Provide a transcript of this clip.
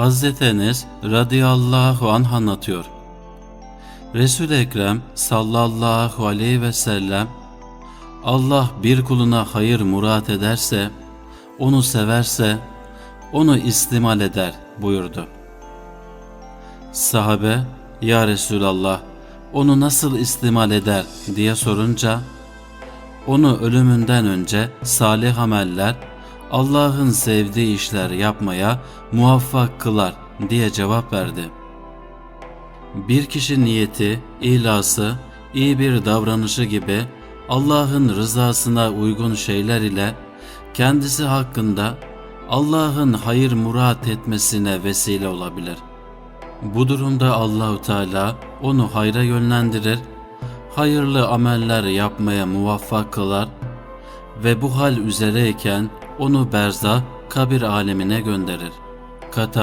Hazreti Enes radıyallahu anh anlatıyor. Resul-i Ekrem sallallahu aleyhi ve sellem Allah bir kuluna hayır murat ederse, onu severse, onu istimal eder buyurdu. Sahabe, Ya Resulallah, onu nasıl istimal eder diye sorunca, onu ölümünden önce salih ameller, Allah'ın sevdiği işler yapmaya muvaffak kılar diye cevap verdi. Bir kişi niyeti, ihlası, iyi bir davranışı gibi Allah'ın rızasına uygun şeyler ile kendisi hakkında Allah'ın hayır murat etmesine vesile olabilir. Bu durumda Allahu Teala onu hayra yönlendirir, hayırlı ameller yapmaya muvaffak kılar ve bu hal üzereyken onu berza kabir alemine gönderir. Kata